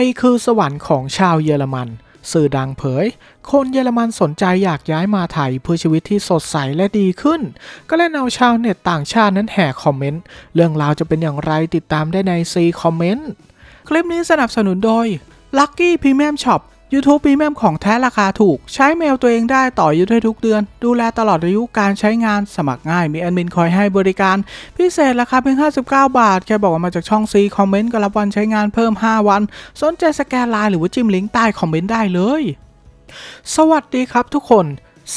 ยคือสวรรค์ของชาวเยอรมัน สื่อดังเผย คนเยอรมันสนใจอยากย้ายมาไทยเพื่อชีวิตที่สดใสและดีขึ้น ก็เล่นเอาชาวเน็ตต่างชาตินั้นแห่คอมเมนต์ เรื่องราวจะเป็นอย่างไรติดตามได้ในซีคอมเมนต์ คลิปนี้สนับสนุนโดย Lucky Premium Shop YouTube Premium ของแท้ราคาถูก ใช้เมลตัวเองได้ต่ออายุได้ทุกเดือน ดูแลตลอดอายุการใช้งานสมัครง่าย มีแอดมินคอยให้บริการ พิเศษราคาเพียง 59 บาท แค่บอกว่ามาจากช่องซีคอมเมนต์ก็รับวันใช้งานเพิ่ม 5 วัน สนใจสแกนไลน์หรือว่าจิ้มลิงก์ใต้คอมเมนต์ได้เลย สวัสดีครับทุกคน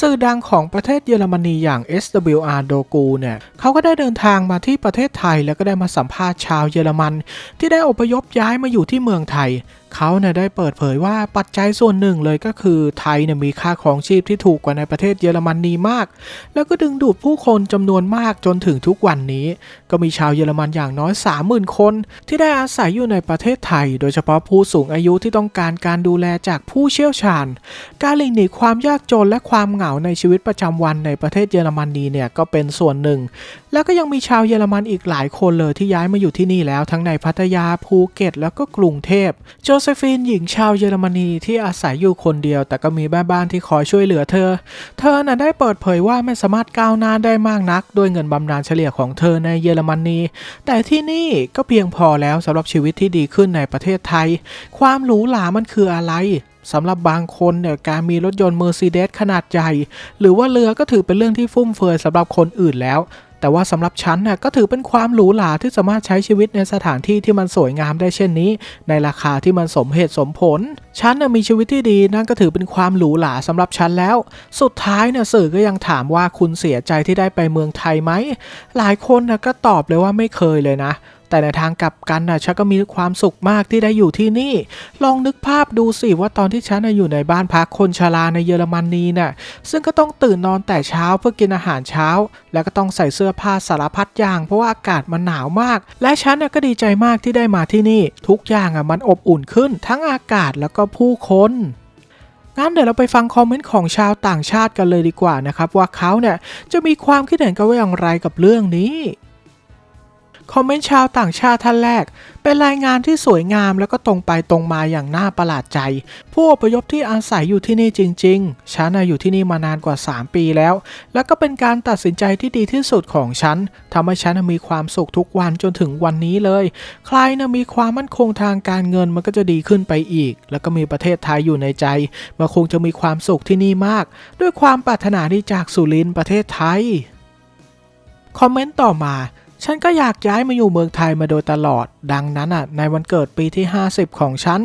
สื่อดังของประเทศเยอรมนีอย่าง SWR d o g u เนี่ยเขาก็ได้เดินทางมาที่ประเทศไทย แล้วก็ได้มาสัมภาษณ์ชาวเยอรมัน ที่ได้อพยพย้ายมาอยู่ที่เมืองไทย เขาเนี่ยได้เปิดเผยว่าปัจจัยส่วนหนึ่งเลยก็คือไทยเนี่ยมีค่าของชีพที่ถูกกว่าในประเทศเยอรมนีมาก แล้วก็ดึงดูดผู้คนจำนวนมากจนถึงทุกวันนี้ ก็มีชาวเยอรมันอย่างน้อย 30,000 คน ที่ได้อาศัยอยู่ในประเทศไทย โดยเฉพาะผู้สูงอายุที่ต้องการการดูแลจากผู้เชี่ยวชาญ การหลีกหนีความยากจนและความเหงาในชีวิตประจำวันในประเทศเยอรมนีเนี่ยก็เป็นส่วนหนึ่ง แล้วก็ยังมีชาวเยอรมันอีกหลายคนเลยที่ย้ายมาอยู่ที่นี่แล้วทั้งในพัทยาภูเก็ต แล้วก็กรุงเทพโจเซฟีนหญิงชาวเยอรมนีที่อาศัยอยู่คนเดียว แต่ก็มีแม่บ้านที่คอยช่วยเหลือเธอ เธอน่ะได้เปิดเผยว่าไม่สามารถก้าวหน้าได้มากนัก ด้วยเงินบำนาญเฉลี่ยของเธอในเยอรมนีแต่ที่นี่ก็เพียงพอแล้วสำหรับชีวิตที่ดีขึ้นในประเทศไทย ความหรูหรามันคืออะไรสำหรับบางคนเนี่ยการมีรถยนต์ Mercedes ขนาดใหญ่ หรือว่าเรือก็ถือเป็นเรื่องที่ฟุ่มเฟือยสำหรับคนอื่นแล้ว แต่ว่าสำหรับฉันน่ะก็ถือเป็นความหรูหราที่สามารถใช้ชีวิตในสถานที่ที่มันสวยงามได้เช่นนี้ ในราคาที่มันสมเหตุสมผล ฉันน่ะมีชีวิตที่ดีนั่นก็ถือเป็นความหรูหราสำหรับฉันแล้ว สุดท้ายเนี่ยสื่อก็ยังถามว่าคุณเสียใจที่ได้ไปเมืองไทยไหม หลายคนน่ะก็ตอบเลยว่าไม่เคยเลยนะ แต่ในทางกลับกันน่ะฉันก็มีความสุขมากที่ได้อยู่ที่นี่ ลองนึกภาพดูสิว่าตอนที่ฉันน่ะอยู่ในบ้านพักคนชราในเยอรมนีน่ะซึ่งก็ต้องตื่นนอนแต่เช้าเพื่อกินอาหารเช้า แล้วก็ต้องใส่เสื้อผ้าสารพัดอย่าง เพราะว่าอากาศมันหนาวมาก และฉันน่ะก็ดีใจมากที่ได้มาที่นี่ ทุกอย่างอะมันอบอุ่นขึ้น ทั้งอากาศแล้วก็ผู้คนงั้นเดี๋ยวเราไปฟังคอมเมนต์ของชาวต่างชาติกันเลยดีกว่านะครับ ว่าเขาเนี่ยจะมีความคิดเห็นกันว่าอย่างไรกับเรื่องนี้ คอมเมนต์ชาวต่างชาติท่านแรก เป็นรายงานที่สวยงามแล้วก็ตรงไปตรงมาอย่างน่าประหลาดใจ ผู้อพยพที่อาศัยอยู่ที่นี่จริง ๆ ฉันอยู่ที่นี่มานานกว่า 3 ปีแล้ว แล้วก็เป็นการตัดสินใจที่ดีที่สุดของฉันทำให้ฉันมีความสุขทุกวันจนถึงวันนี้เลย ใครนะมีความมั่นคงทางการเงินมันก็จะดีขึ้นไปอีก แล้วก็มีประเทศไทยอยู่ในใจมันคงจะมีความสุขที่นี่มาก ด้วยความปรารถนาที่จากสุรินทร์ประเทศไทยคอมเมนต์ต่อมา ฉันก็อยากย้ายมาอยู่เมืองไทยมาโดยตลอด ดังนั้นอะ ในวันเกิดปีที่ 50 ของฉัน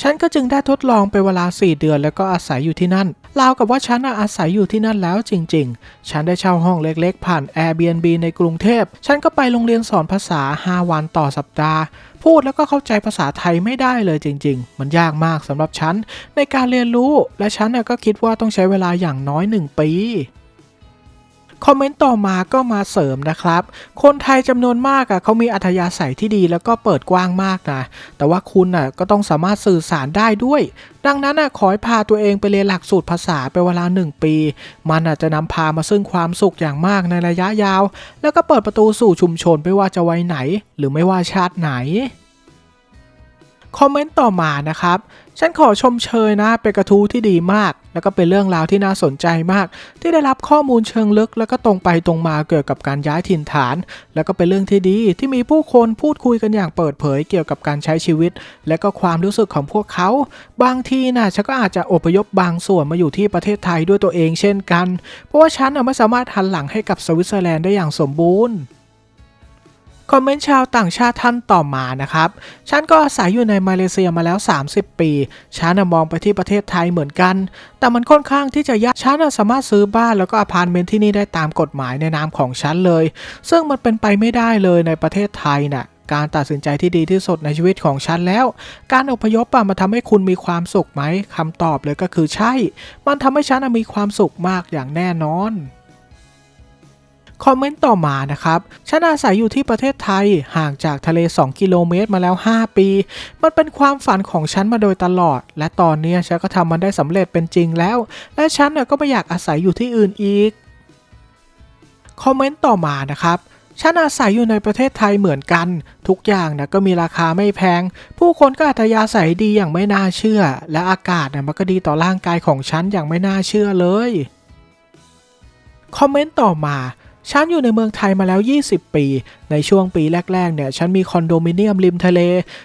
ฉันก็จึงได้ทดลองไปเวลา 4 เดือนแล้วก็อาศัยอยู่ที่นั่น ราวกับว่าฉันอะอาศัยอยู่ที่นั่นแล้วจริง ๆ ฉันได้เช่าห้องเล็กๆ ผ่าน Airbnb ในกรุงเทพ ฉันก็ไปโรงเรียนสอนภาษา 5 วันต่อสัปดาห์ พูดแล้วก็เข้าใจภาษาไทยไม่ได้เลยจริง ๆ มันยากมากสำหรับฉันในการเรียนรู้ และฉันน่ะก็คิดว่าต้องใช้เวลาอย่างน้อย 1 ปี คอมเมนต์ต่อมาก็มาเสริมนะครับ คนไทยจำนวนมากอะเขามีอัธยาศัยที่ดีแล้วก็เปิดกว้างมากนะ แต่ว่าคุณอะก็ต้องสามารถสื่อสารได้ด้วย ดังนั้นอะขอให้พาตัวเองไปเรียนหลักสูตรภาษาไปเวลาหนึ่งปี มันอาจจะนำพามาซึ่งความสุขอย่างมากในระยะยาว แล้วก็เปิดประตูสู่ชุมชนไม่ว่าจะไวัยไหน หรือไม่ว่าชาติไหน คอมเมนต์ต่อมานะครับ ฉันขอชมเชยนะเป็นกระทู้ที่ดีมาก แล้วก็เป็นเรื่องราวที่น่าสนใจมาก ที่ได้รับข้อมูลเชิงลึก แล้วก็ตรงไปตรงมาเกี่ยวกับการย้ายถิ่นฐาน แล้วก็เป็นเรื่องที่ดีที่มีผู้คนพูดคุยกันอย่างเปิดเผยเกี่ยวกับการใช้ชีวิต และก็ความรู้สึกของพวกเขา บางทีนะฉันก็อาจจะอพยพบางส่วนมาอยู่ที่ประเทศไทยด้วยตัวเองเช่นกัน เพราะว่าฉันไม่สามารถหันหลังให้กับสวิตเซอร์แลนด์ได้อย่างสมบูรณ์ คอมเมนต์ชาวต่างชาติท่านต่อมานะครับ ฉันก็อาศัยอยู่ในมาเลเซียมาแล้ว 30 ปี ฉันน่ะมองไปที่ประเทศไทยเหมือนกัน แต่มันค่อนข้างที่จะยาก ฉันน่ะสามารถซื้อบ้านแล้วก็อพาร์ตเมนต์ที่นี่ได้ตามกฎหมายในนามของฉันเลย ซึ่งมันเป็นไปไม่ได้เลยในประเทศไทยน่ะการตัดสินใจที่ดีที่สุดในชีวิตของฉันแล้ว การอพยพอะมันทำให้คุณมีความสุขไหมคำตอบเลยก็คือใช่ มันทำให้ฉันน่ะมีความสุขมากอย่างแน่นอน คอมเมนต์ต่อมานะครับฉันอาศัยอยู่ที่ประเทศไทยห่างจากทะเล 2 กิโลเมตรมาแล้ว 5 ปี มันเป็นความฝันของฉันมาโดยตลอด และตอนนี้ฉันก็ทำมันได้สำเร็จเป็นจริงแล้ว และฉันก็ไม่อยากอาศัยอยู่ที่อื่นอีก คอมเมนต์ต่อมานะครับฉันอาศัยอยู่ในประเทศไทยเหมือนกัน ทุกอย่างนะก็มีราคาไม่แพง ผู้คนก็อัธยาศัยดีอย่างไม่น่าเชื่อ และอากาศนะมันก็ดีต่อร่างกายของฉันอย่างไม่น่าเชื่อเลย คอมเมนต์ต่อมา ฉันอยู่ในเมืองไทยมาแล้ว 20 ปี ในช่วงปีแรก ๆ เนี่ย ฉันมีคอนโดมิเนียมริมทะเล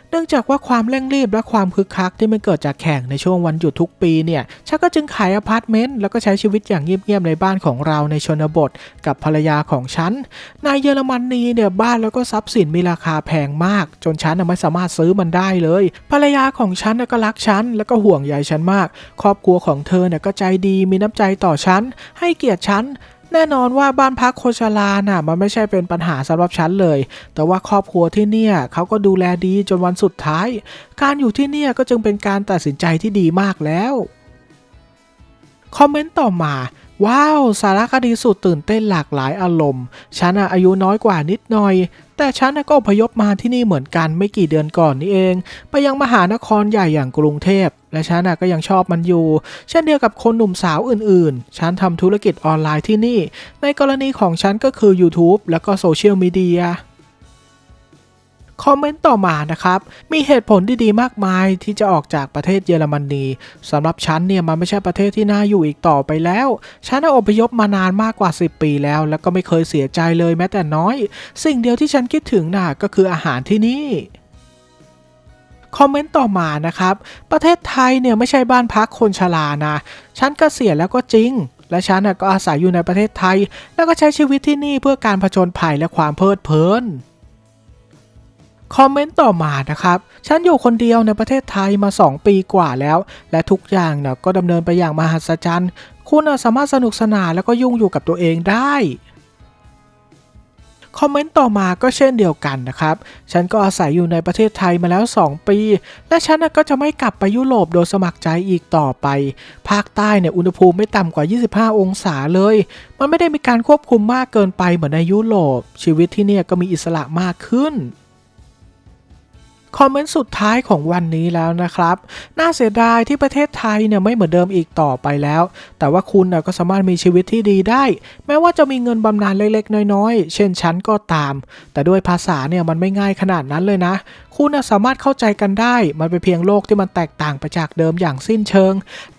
เนื่องจากว่าความเร่งรีบและความคึกคักที่มันเกิดจากแข่งในช่วงวันหยุดทุกปีเนี่ย ฉันก็จึงขายอพาร์ตเมนต์แล้วก็ใช้ชีวิตอย่างเงียบๆในบ้านของเราในชนบทกับภรรยาของฉัน ในเยอรมนีเนี่ยบ้านแล้วก็ทรัพย์สินมีราคาแพงมาก จนฉันไม่สามารถซื้อมันได้เลย ภรรยาของฉันก็รักฉันแล้วก็ห่วงใยฉันมาก ครอบครัวของเธอเนี่ยก็ใจดีมีน้ำใจต่อฉันให้เกียรติฉัน แน่นอนว่าบ้านพักโคชลาน่ะมันไม่ใช่เป็นปัญหาสำหรับฉันเลย แต่ว่าครอบครัวที่เนี่ยเขาก็ดูแลดีจนวันสุดท้าย การอยู่ที่เนี่ยก็จึงเป็นการตัดสินใจที่ดีมากแล้ว คอมเมนต์ต่อมา ว้าว สารคดีสุดตื่นเต้นหลากหลายอารมณ์ ฉันอะอายุน้อยกว่านิดหน่อย แต่ฉันก็อพยพมาที่นี่เหมือนกันไม่กี่เดือนก่อนนี่เอง ไปยังมหานครใหญ่อย่างกรุงเทพ และฉันก็ยังชอบมันอยู่ เช่นเดียวกับคนหนุ่มสาวอื่นๆ ฉันทำธุรกิจออนไลน์ที่นี่ ในกรณีของฉันก็คือ YouTube แล้วก็โซเชียลมีเดีย คอมเมนต์ต่อมานะครับ มีเหตุผลดีๆมากมายที่จะออกจากประเทศเยอรมนีสำหรับฉันเนี่ยมันไม่ใช่ประเทศที่น่าอยู่อีกต่อไปแล้ว ฉันได้อพยพมานานมากกว่า 10 ปีแล้ว แล้วก็ไม่เคยเสียใจเลยแม้แต่น้อย สิ่งเดียวที่ฉันคิดถึงน่ะก็คืออาหารที่นี่คอมเมนต์ต่อมานะครับ ประเทศไทยเนี่ยไม่ใช่บ้านพักคนชรานะ ฉันก็เสียแล้วก็จริง และฉันก็อาศัยอยู่ในประเทศไทย แล้วก็ใช้ชีวิตที่นี่เพื่อการผจญภัยและความเพลิดเพลิน คอมเมนต์ต่อมานะครับ ฉันอยู่คนเดียวในประเทศไทยมา 2 ปีกว่าแล้ว และทุกอย่างเนี่ยก็ดำเนินไปอย่างมหัศจรรย์ คุณสามารถสนุกสนานแล้วก็ยุ่งอยู่กับตัวเองได้คอมเมนต์ต่อมาก็เช่นเดียวกันนะครับ ฉันก็อาศัยอยู่ในประเทศไทยมาแล้ว 2 ปี และฉันก็จะไม่กลับไปยุโรปโดยสมัครใจอีกต่อไป ภาคใต้เนี่ยอุณหภูมิไม่ต่ำกว่า 25 องศาเลย มันไม่ได้มีการควบคุมมากเกินไปเหมือนในยุโรป ชีวิตที่เนี่ยก็มีอิสระมากขึ้น คอมเมนต์สุดท้ายของวันนี้แล้วนะครับ น่าเสียดายที่ประเทศไทยเนี่ยไม่เหมือนเดิมอีกต่อไปแล้ว แต่ว่าคุณน่ะก็สามารถมีชีวิตที่ดีได้ แม้ว่าจะมีเงินบำนาญเล็กๆ น้อยๆ เช่นฉันก็ตาม แต่ด้วยภาษาเนี่ยมันไม่ง่ายขนาดนั้นเลยนะ คุณน่ะสามารถเข้าใจกันได้ มันเป็นเพียงโลกที่มันแตกต่างไปจากเดิมอย่างสิ้นเชิง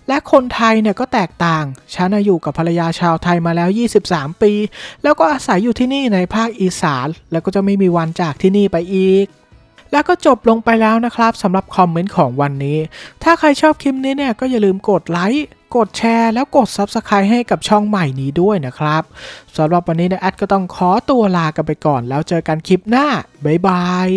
และคนไทยเนี่ยก็แตกต่าง ฉันอยู่กับภรรยาชาวไทยมาแล้ว 23 ปี แล้วก็อาศัยอยู่ที่นี่ในภาคอีสาน แล้วก็จะไม่มีวันจากที่นี่ไปอีก แล้วก็จบลงไปแล้วนะครับสำหรับคอมเมนต์ของวันนี้ ถ้าใครชอบคลิปนี้เนี่ยก็อย่าลืมกดไลค์กดแชร์แล้วกด Subscribe ให้กับช่องใหม่นี้ด้วยนะครับสำหรับวันนี้นะแอดก็ต้องขอตัวลากันไปก่อน แล้วเจอกันคลิปหน้าบ๊ายบาย